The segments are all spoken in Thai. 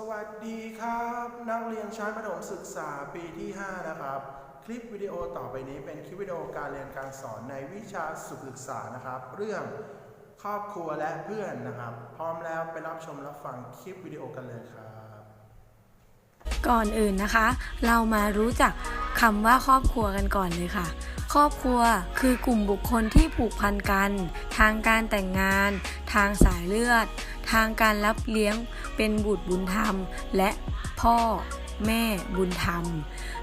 สวัสดีครับ นักเรียนชั้นประถมศึกษาปีที่ 5 นะครับ คลิปวิดีโอต่อไปนี้เป็นคลิปวิดีโอการเรียนการสอนในวิชาสุขศึกษานะครับ เรื่องครอบครัวและเพื่อนนะครับ พร้อมแล้วไปรับชมรับฟังคลิปวิดีโอกันเลยครับ ก่อนอื่นนะคะ เรามารู้จักคำว่าครอบครัวกันก่อนเลยค่ะ ครอบครัวคือกลุ่มบุคคลที่ผูกพันกัน ทางการแต่งงาน ทางสายเลือด ทางการรับเลี้ยงเป็นบุตรบุญธรรม และพ่อแม่บุญธรรม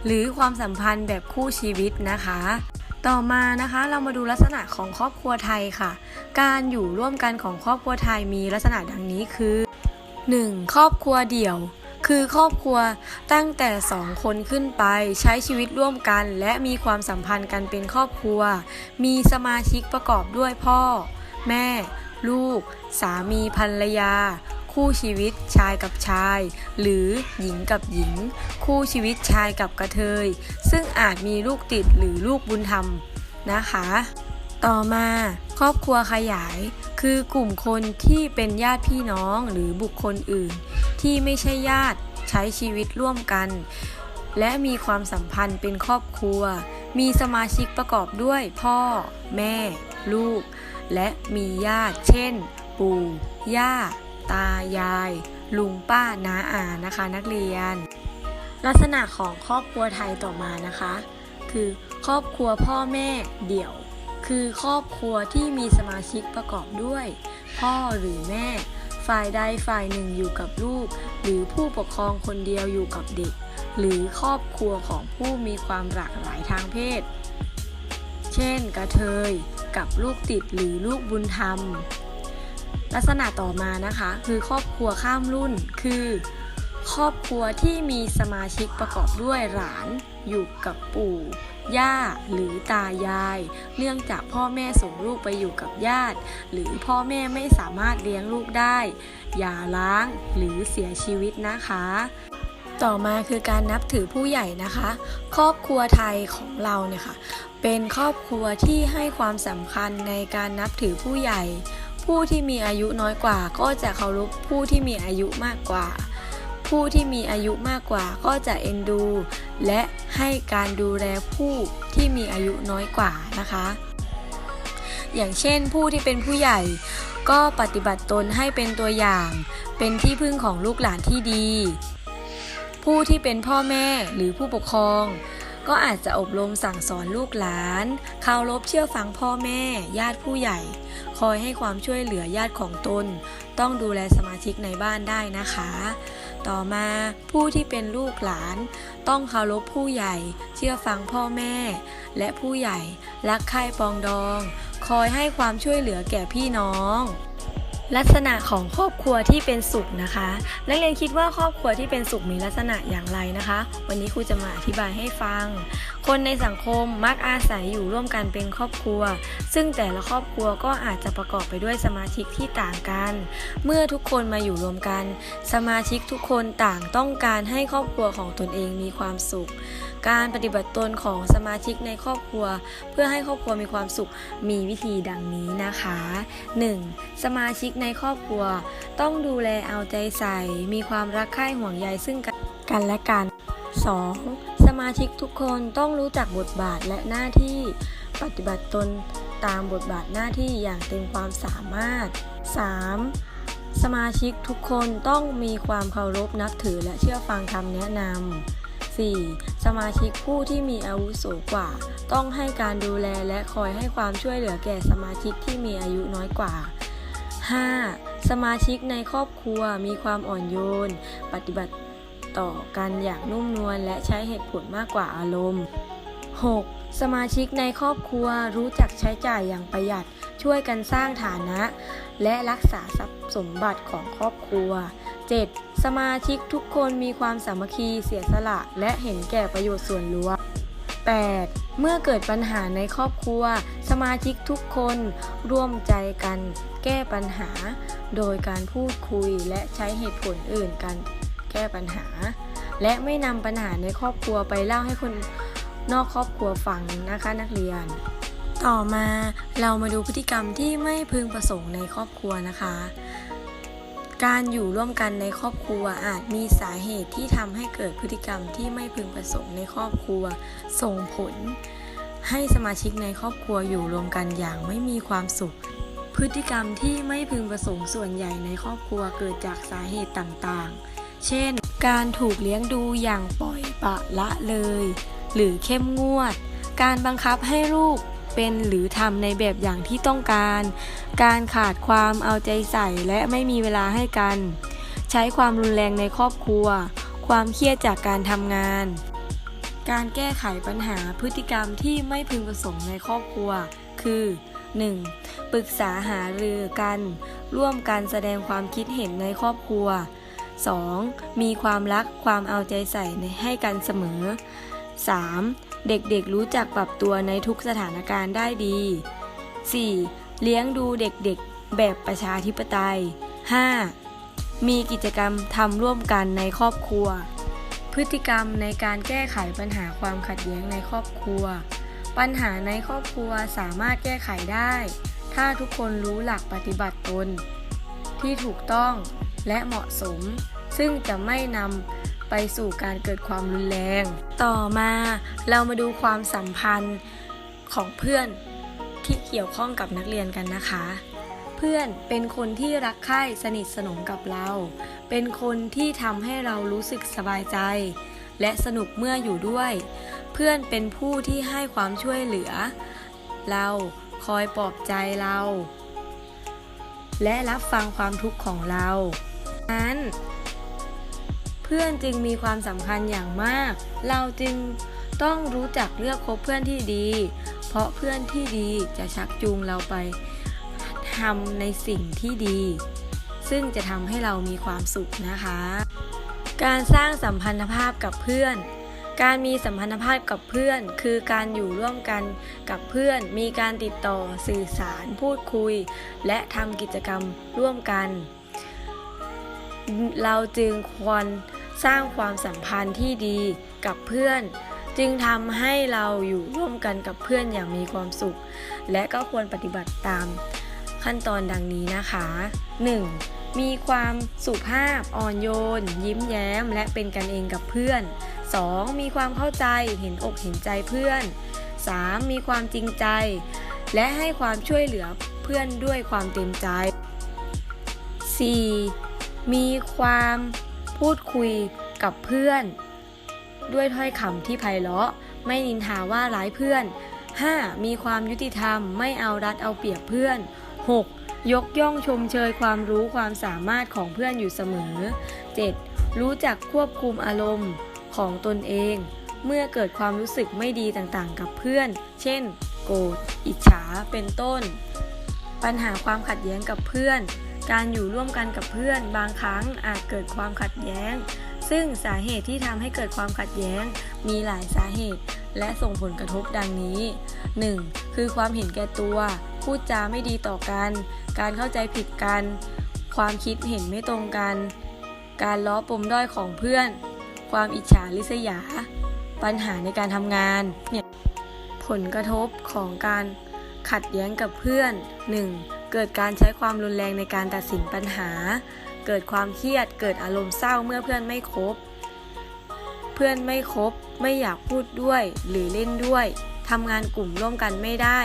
หรือความสัมพันธ์แบบคู่ชีวิตนะคะ ต่อมานะคะเรามาดูลักษณะของครอบครัวไทยค่ะ การอยู่ร่วมกันของครอบครัวไทยมีลักษณะดังนี้คือ 1. ครอบครัวเดี่ยว คือครอบครัวตั้งแต่สองคนขึ้นไปใช้ชีวิตร่วมกัน และมีความสัมพันธ์กันเป็นครอบครัว มีสมาชิกประกอบด้วยพ่อ แม่ ลูก สามีภรรยา คู่ชีวิตชายกับชาย หรือหญิงกับหญิง คู่ชีวิตชายกับกระเทย ซึ่งอาจมีลูกติดหรือลูกบุญธรรมนะคะต่อมาครอบครัวขยาย คือกลุ่มคนที่เป็นญาติพี่น้องหรือบุคคลอื่น ที่ไม่ใช่ญาติใช้ชีวิตร่วมกัน และมีความสัมพันธ์เป็นครอบครัว มีสมาชิกประกอบด้วยพ่อ แม่ ลูก และมีญาติ เช่น ปู่ ย่า ตา ยาย ลุง ป้า น้า อา นะคะนักเรียน ลักษณะของครอบครัวไทยต่อมานะคะ คือครอบครัวพ่อแม่เดี่ยว คือครอบครัวที่มีสมาชิกประกอบด้วย พ่อหรือแม่ ฝ่ายใดฝ่ายหนึ่งอยู่กับลูก หรือผู้ปกครองคนเดียวอยู่กับเด็ก หรือครอบครัวของผู้มีความหลากหลายทางเพศ เช่น กระเทย กับลูกติดหรือลูกบุญธรรม ลักษณะต่อมานะคะคือครอบครัวข้ามรุ่น คือ ครอบครัวที่มีสมาชิกประกอบด้วยหลานอยู่กับปู่ ย่าหรือตายาย เนื่องจากพ่อแม่ส่งลูกไปอยู่กับญาติ หรือพ่อแม่ไม่สามารถเลี้ยงลูกได้ อย่าล้างหรือเสียชีวิตนะคะ ต่อมาคือการนับถือผู้ใหญ่นะคะ ครอบครัวไทยของเราเนี่ยค่ะ เป็นครอบครัวที่ให้ความสำคัญในการนับถือผู้ใหญ่ ผู้ที่มีอายุน้อยกว่าก็จะเคารพผู้ที่มีอายุมากกว่า ผู้ที่มีอายุมากกว่าก็จะเอ็นดู และให้การดูแลผู้ที่มีอายุน้อยกว่านะคะ อย่างเช่นผู้ที่เป็นผู้ใหญ่ก็ปฏิบัติตนให้เป็นตัวอย่าง เป็นที่พึ่งของลูกหลานที่ดี ผู้ที่เป็นพ่อแม่หรือผู้ปกครอง ก็อาจจะอบรมสั่งสอนลูกหลานเคารพเชื่อฟังพ่อแม่ ญาติผู้ใหญ่ คอยให้ความช่วยเหลือญาติของตน ต้องดูแลสมาชิกในบ้านได้นะคะ ต่อมาผู้ที่เป็นลูกหลาน ต้องเคารพผู้ใหญ่ เชื่อฟังพ่อแม่ และผู้ใหญ่รักใคร่ปองดอง คอยให้ความช่วยเหลือแก่พี่น้อง ลักษณะของครอบครัวที่เป็นสุขนะคะ นักเรียนคิดว่าครอบครัวที่เป็นสุขมีลักษณะอย่างไรนะคะ วันนี้ครูจะมาอธิบายให้ฟัง คนในสังคมมักอาศัยอยู่ร่วมกันเป็นครอบครัว ซึ่งแต่ละครอบครัวก็อาจจะประกอบไปด้วยสมาชิกที่ต่างกัน เมื่อทุกคนมาอยู่รวมกัน สมาชิกทุกคนต่างต้องการให้ครอบครัวของตนเองมีความสุข การปฏิบัติตนของสมาชิกในครอบครัว เพื่อให้ครอบครัวมีความสุขมีวิธีดังนี้นะคะ 1. สมาชิกในครอบครัว ต้องดูแลเอาใจใส่ มีความรักใคร่ห่วงใยซึ่งกันและกัน 2. สมาชิกทุกคนต้องรู้จักบทบาทและหน้าที่ ปฏิบัติตนตามบทบาทหน้าที่อย่างเต็มความสามารถ 3. สมาชิกทุกคนต้องมีความเคารพนับถือและเชื่อฟังคำแนะนำ 4. สมาชิกผู้ที่มีอาวุโสกว่า ต้องให้การดูแลและคอยให้ความช่วยเหลือแก่สมาชิกที่มีอายุน้อยกว่า 5. สมาชิกในครอบครัวมีความอ่อนโยน ปฏิบัติ ต่อกันอย่างนุ่มนวลและใช้เหตุผลมากกว่าอารมณ์ 6. สมาชิกในครอบครัวรู้จักใช้จ่ายอย่างประหยัด ช่วยกันสร้างฐานะ และรักษาทรัพย์สมบัติของครอบครัว 7. สมาชิกทุกคนมีความสามัคคีเสียสละ และเห็นแก่ประโยชน์ส่วนรวม 8. เมื่อเกิดปัญหาในครอบครัว สมาชิกทุกคนร่วมใจกัน แก้ปัญหา โดยการพูดคุยและใช้เหตุผลอื่นกัน ก้ปัญหา และไม่นำปัญหาในครอบครัวไปเล่าให้คนนอกครอบครัวฟังนะคะนักเรียน ต่อมาเรามาดูพฤติกรรมที่ไม่พึงประสงค์ในครอบครัวนะคะ การอยู่ร่วมกันในครอบครัวอาจมีสาเหตุที่ทำให้เกิดพฤติกรรมที่ไม่พึงประสงค์ในครอบครัว ส่งผล ให้สมาชิกในครอบครัวอยู่รวมกันอย่างไม่มีความสุขพฤติกรรมที่ไม่พึงประสงค์ส่วนใหญ่ในครอบครัวเกิดจากสาเหตุต่างๆ เช่น การถูกเลี้ยงดูอย่างปล่อยปละละเลย หรือเข้มงวด การบังคับให้ลูกเป็นหรือทำในแบบอย่างที่ต้องการ การขาดความเอาใจใส่และไม่มีเวลาให้กัน ใช้ความรุนแรงในครอบครัว ความเครียดจากการทำงาน การแก้ไขปัญหาพฤติกรรมที่ไม่พึงประสงค์ในครอบครัว คือ 1. ปรึกษาหารือกัน ร่วมกันแสดงความคิดเห็นในครอบครัว 2. มีความรักความเอาใจใส่ให้กันเสมอ 3. เด็กๆรู้จักปรับตัวในทุกสถานการณ์ได้ดี 4. เลี้ยงดูเด็กๆ แบบประชาธิปไตย 5. มีกิจกรรมทำร่วมกันในครอบครัว พฤติกรรมในการแก้ไขปัญหาความขัดแย้งในครอบครัว ปัญหาในครอบครัวสามารถแก้ไขได้ ถ้าทุกคนรู้หลักปฏิบัติตน ที่ถูกต้อง และเหมาะสม ซึ่งจะไม่นำไปสู่การเกิดความรุนแรง ต่อมาเรามาดูความสัมพันธ์ของเพื่อนที่เกี่ยวข้องกับนักเรียนกันนะคะ เพื่อนเป็นคนที่รักใคร่สนิทสนมกับเรา เป็นคนที่ทำให้เรารู้สึกสบายใจ และสนุกเมื่ออยู่ด้วย เพื่อนเป็นผู้ที่ให้ความช่วยเหลือ เราคอยปลอบใจเรา และรับฟังความทุกข์ของเรา นั้น เพื่อนจึงมีความสำคัญอย่างมาก เราจึงต้องรู้จักเลือกคบเพื่อนที่ดี เพราะเพื่อนที่ดีจะชักจูงเราไปทำในสิ่งที่ดี ซึ่งจะทำให้เรามีความสุขนะคะ การสร้างสัมพันธภาพกับเพื่อน การมีสัมพันธภาพกับเพื่อน คือการอยู่ร่วมกันกับเพื่อน มีการติดต่อสื่อสารพูดคุย และทำกิจกรรมร่วมกัน เราจึงควรสร้างความสัมพันธ์ที่ดีกับเพื่อน จึงทำให้เราอยู่ร่วมกันกับเพื่อนอย่างมีความสุข และก็ควรปฏิบัติตามขั้นตอนดังนี้นะคะ 1. มีความสุภาพอ่อนโยน ยิ้มแย้ม และเป็นกันเองกับเพื่อน 2. มีความเข้าใจเห็นอกเห็นใจเพื่อน 3. มีความจริงใจ และให้ความช่วยเหลือเพื่อนด้วยความเต็มใจ 4. มีความพูดคุยกับเพื่อน ด้วยถ้อยคำที่ไพเราะ ไม่นินทาว่าร้ายเพื่อน 5. มีความยุติธรรมไม่เอารัดเอาเปรียบเพื่อน 6. ยกย่องชมเชยความรู้ความสามารถของเพื่อนอยู่เสมอ 7. รู้จักควบคุมอารมณ์ของตนเอง เมื่อเกิดความรู้สึกไม่ดีต่างๆ กับเพื่อน เช่น โกรธ อิจฉา เป็นต้น ปัญหาความขัดแย้งกับเพื่อน การอยู่ร่วมกันกับเพื่อนบางครั้งอาจเกิดความขัดแย้ง ซึ่งสาเหตุที่ทำให้เกิดความขัดแย้ง มีหลายสาเหตุ และส่งผลกระทบดังนี้ 1. คือความเห็นแก่ตัว พูดจาไม่ดีต่อกัน การเข้าใจผิดกัน ความคิดเห็นไม่ตรงกัน การล้อปมด้อยของเพื่อน ความอิจฉาริษยา ปัญหาในการทำงานเนี่ยผลกระทบของการขัดแย้งกับเพื่อน 1. เกิดการใช้ความรุนแรงในการตัดสินปัญหา เกิดความเครียด เกิดอารมณ์เศร้าเมื่อเพื่อนไม่คบ เพื่อนไม่คบ ไม่อยากพูดด้วย หรือเล่นด้วยทำงานกลุ่มร่วมกันไม่ได้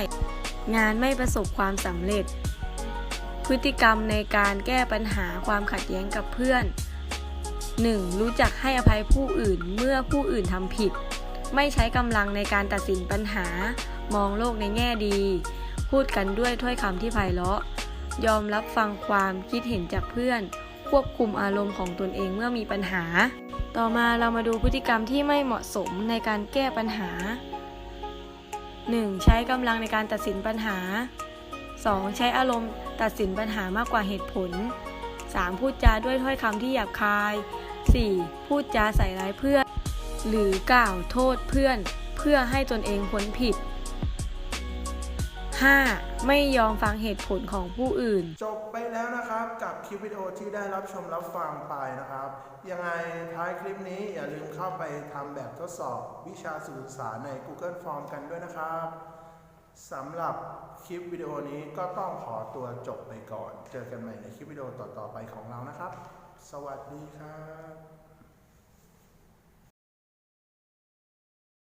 งานไม่ประสบความสำเร็จ พฤติกรรมในการแก้ปัญหาความขัดแย้งกับเพื่อน 1. รู้จักให้อภัยผู้อื่นเมื่อผู้อื่นทำผิด ไม่ใช้กำลังในการตัดสินปัญหา มองโลกในแง่ดี พูดกันด้วยถ้อยคำที่ไพเราะ ยอมรับฟังความคิดเห็นจากเพื่อน ควบคุมอารมณ์ของตนเองเมื่อมีปัญหา ต่อมาเรามาดูพฤติกรรมที่ไม่เหมาะสมในการแก้ปัญหา 1. ใช้กำลังในการตัดสินปัญหา 2. ใช้อารมณ์ตัดสินปัญหามากกว่าเหตุผล 3. พูดจาด้วยถ้อยคำที่หยาบคาย 4. พูดจาใส่ร้ายเพื่อน หรือกล่าวโทษเพื่อน เพื่อให้ตนเองพ้นผิด 5. ไม่ยอมฟังเหตุผลของผู้อื่น จบไปแล้วนะครับกับคลิปวิดีโอที่ได้รับชมรับฟังไปนะครับ ยังไงท้ายคลิปนี้อย่าลืมเข้าไปทำแบบทดสอบวิชาสื่อสารใน Google Form กันด้วยนะครับสำหรับคลิปวิดีโอนี้ก็ต้องขอตัวจบไปก่อน เจอกันใหม่ในคลิปวิดีโอต่อๆไปของเรานะครับ สวัสดีครับ